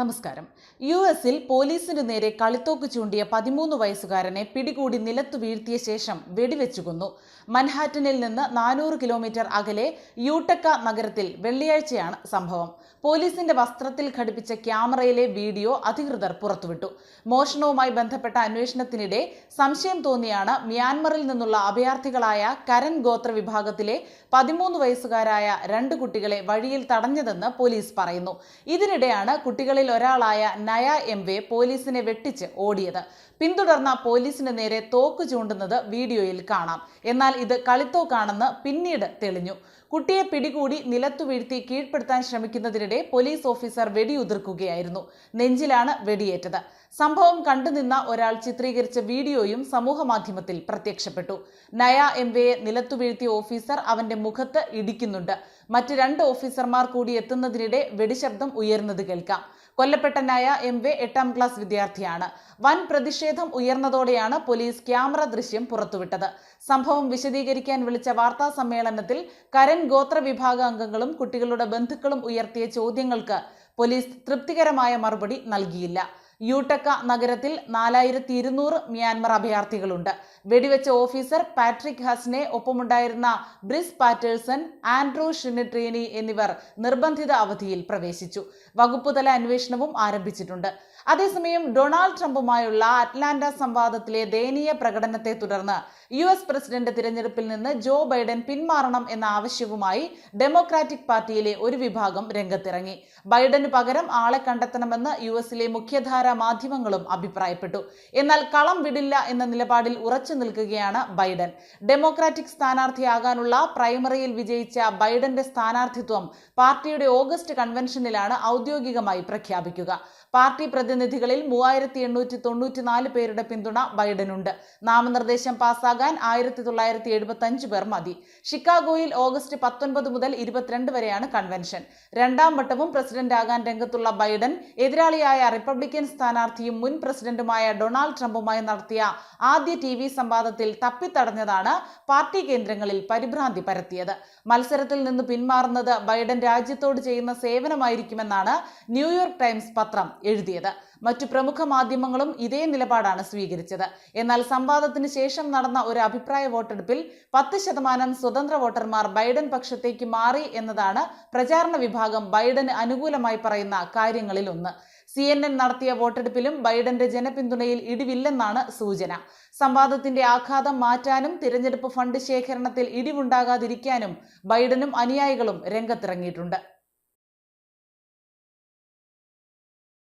നമസ്കാരം. യു എസിൽ പോലീസിനു നേരെ കളിത്തോക്ക് ചൂണ്ടിയ പതിമൂന്ന് വയസ്സുകാരനെ പിടികൂടി നിലത്തു വീഴ്ത്തിയ ശേഷം വെടിവെച്ചു കൊന്നു. മൻഹാറ്റനിൽ നിന്ന് നാനൂറ് കിലോമീറ്റർ അകലെ യൂട്ടക്ക നഗരത്തിൽ വെള്ളിയാഴ്ചയാണ് സംഭവം. പോലീസിന്റെ വസ്ത്രത്തിൽ ഘടിപ്പിച്ച ക്യാമറയിലെ വീഡിയോ അധികൃതർ പുറത്തുവിട്ടു. മോഷണവുമായി ബന്ധപ്പെട്ട അന്വേഷണത്തിനിടെ സംശയം തോന്നിയാണ് മ്യാൻമറിൽ നിന്നുള്ള അഭയാർത്ഥികളായ കരൻ ഗോത്ര വിഭാഗത്തിലെ പതിമൂന്ന് വയസ്സുകാരായ രണ്ട് കുട്ടികളെ വഴിയിൽ തടഞ്ഞതെന്ന് പോലീസ് പറയുന്നു. ഇതിനിടെയാണ് കുട്ടികളിൽ ഒരാളായ നയ എം വെ പോലീസിനെ വെട്ടിച്ച് ഓടിയത്. പിന്തുടർന്ന പോലീസിന് നേരെ തോക്ക് ചൂണ്ടുന്നത് വീഡിയോയിൽ കാണാം. എന്നാൽ ഇത് കളിത്തോക്കാണെന്ന് പിന്നീട് തെളിഞ്ഞു. കുട്ടിയെ പിടികൂടി നിലത്തു വീഴ്ത്തി കീഴ്പ്പെടുത്താൻ ശ്രമിക്കുന്നതിനിടെ പോലീസ് ഓഫീസർ വെടിയുതിർക്കുകയായിരുന്നു. നെഞ്ചിലാണ് വെടിയേറ്റത്. സംഭവം കണ്ടുനിന്ന ഒരാൾ ചിത്രീകരിച്ച വീഡിയോയും സമൂഹമാധ്യമത്തിൽ പ്രത്യക്ഷപ്പെട്ടു. നയ എം വെയെ നിലത്തു വീഴ്ത്തിയ ഓഫീസർ അവന്റെ മുഖത്ത് ഇടിക്കുന്നുണ്ട്. മറ്റ് രണ്ട് ഓഫീസർമാർ കൂടി എത്തുന്നതിനിടെ വെടിശബ്ദം ഉയർന്നത് കേൾക്കാം. കൊല്ലപ്പെട്ട നയ എം വെ എട്ടാം ക്ലാസ് വിദ്യാർത്ഥിയാണ്. വൻ പ്രതിഷേധം ഉയർന്നതോടെയാണ് പോലീസ് ക്യാമറ ദൃശ്യം പുറത്തുവിട്ടത്. സംഭവം വിശദീകരിക്കാൻ വിളിച്ച വാർത്താ സമ്മേളനത്തിൽ കരൻ ഗോത്ര വിഭാഗ അംഗങ്ങളും കുട്ടികളുടെ ബന്ധുക്കളും ഉയർത്തിയ ചോദ്യങ്ങൾക്ക് പോലീസ് തൃപ്തികരമായ മറുപടി നൽകിയില്ല. യൂട്ടക്ക നഗരത്തിൽ നാലായിരത്തി ഇരുന്നൂറ് മ്യാൻമർ അഭയാർത്ഥികളുണ്ട്. വെടിവെച്ച ഓഫീസർ പാട്രിക് ഹസ്നെ ഒപ്പമുണ്ടായിരുന്ന ബ്രിസ് പാറ്റേഴ്സൺ ആൻഡ്രൂ ഷിനിട്രീനി എന്നിവർ നിർബന്ധിത അവധിയിൽ പ്രവേശിച്ചു. വകുപ്പുതല അന്വേഷണവും ആരംഭിച്ചിട്ടുണ്ട്. അതേസമയം ഡൊണാൾഡ് ട്രംപുമായുള്ള അറ്റ്ലാന്റ സംവാദത്തിലെ ദയനീയ പ്രകടനത്തെ തുടർന്ന് യു എസ് പ്രസിഡന്റ് തിരഞ്ഞെടുപ്പിൽ നിന്ന് ജോ ബൈഡൻ പിന്മാറണം എന്ന ആവശ്യവുമായി ഡെമോക്രാറ്റിക് പാർട്ടിയിലെ ഒരു വിഭാഗം രംഗത്തിറങ്ങി. ബൈഡന് പകരം ആളെ കണ്ടെത്തണമെന്ന് യു എസിലെ മുഖ്യധാരാ മാധ്യമങ്ങളും അഭിപ്രായപ്പെട്ടു. എന്നാൽ കളം വിടില്ല എന്ന നിലപാടിൽ ഉറച്ചു നിൽക്കുകയാണ് ബൈഡൻ. ഡെമോക്രാറ്റിക് സ്ഥാനാർത്ഥിയാകാനുള്ള പ്രൈമറിയിൽ വിജയിച്ച ബൈഡന്റെ സ്ഥാനാർത്ഥിത്വം പാർട്ടിയുടെ ഓഗസ്റ്റ് കൺവെൻഷനിലാണ് ഔദ്യോഗികമായി പ്രഖ്യാപിക്കുക. പാർട്ടി പ്രതിനിധികളിൽ മൂവായിരത്തി എണ്ണൂറ്റി തൊണ്ണൂറ്റിനാല് പേരുടെ പിന്തുണ ബൈഡനുണ്ട്. നാമനിർദ്ദേശം പാസ്സാകാൻ ആയിരത്തി തൊള്ളായിരത്തി എഴുപത്തി അഞ്ച് പേർ മതി. ഷിക്കാഗോയിൽ ഓഗസ്റ്റ് പത്തൊൻപത് മുതൽ ഇരുപത്തിരണ്ട് വരെയാണ് കൺവെൻഷൻ. രണ്ടാം വട്ടവും പ്രസിഡന്റ് ആകാൻ രംഗത്തുള്ള ബൈഡൻ എതിരാളിയായ റിപ്പബ്ലിക്കൻ സ്ഥാനാർത്ഥിയും മുൻ പ്രസിഡന്റുമായ ഡൊണാൾഡ് ട്രംപുമായി നടത്തിയ ആദ്യ ടി വി സംവാദത്തിൽ തപ്പിത്തടഞ്ഞതാണ് പാർട്ടി കേന്ദ്രങ്ങളിൽ പരിഭ്രാന്തി പരത്തിയത്. മത്സരത്തിൽ നിന്ന് പിന്മാറുന്നത് ബൈഡൻ രാജ്യത്തോട് ചെയ്യുന്ന സേവനമായിരിക്കുമെന്നാണ് ന്യൂയോർക്ക് ടൈംസ് പത്രം എഴുതിയത്. മറ്റു പ്രമുഖ മാധ്യമങ്ങളും ഇതേ നിലപാടാണ് സ്വീകരിച്ചത്. എന്നാൽ സംവാദത്തിന് ശേഷം നടന്ന ഒരു അഭിപ്രായ വോട്ടെടുപ്പിൽ പത്ത് ശതമാനം സ്വതന്ത്ര വോട്ടർമാർ ബൈഡൻ പക്ഷത്തേക്ക് മാറി എന്നതാണ് പ്രചാരണ വിഭാഗം ബൈഡന് അനുകൂലമായി പറയുന്ന കാര്യങ്ങളിൽ ഒന്ന് സി എൻ എൻ നടത്തിയ വോട്ടെടുപ്പിലും ബൈഡന്റെ ജനപിന്തുണയിൽ ഇടിവില്ലെന്നാണ് സൂചന. സംവാദത്തിന്റെ ആഘാതം മാറ്റാനും തിരഞ്ഞെടുപ്പ് ഫണ്ട് ശേഖരണത്തിൽ ഇടിവുണ്ടാകാതിരിക്കാനും ബൈഡനും അനുയായികളും രംഗത്തിറങ്ങിയിട്ടുണ്ട്.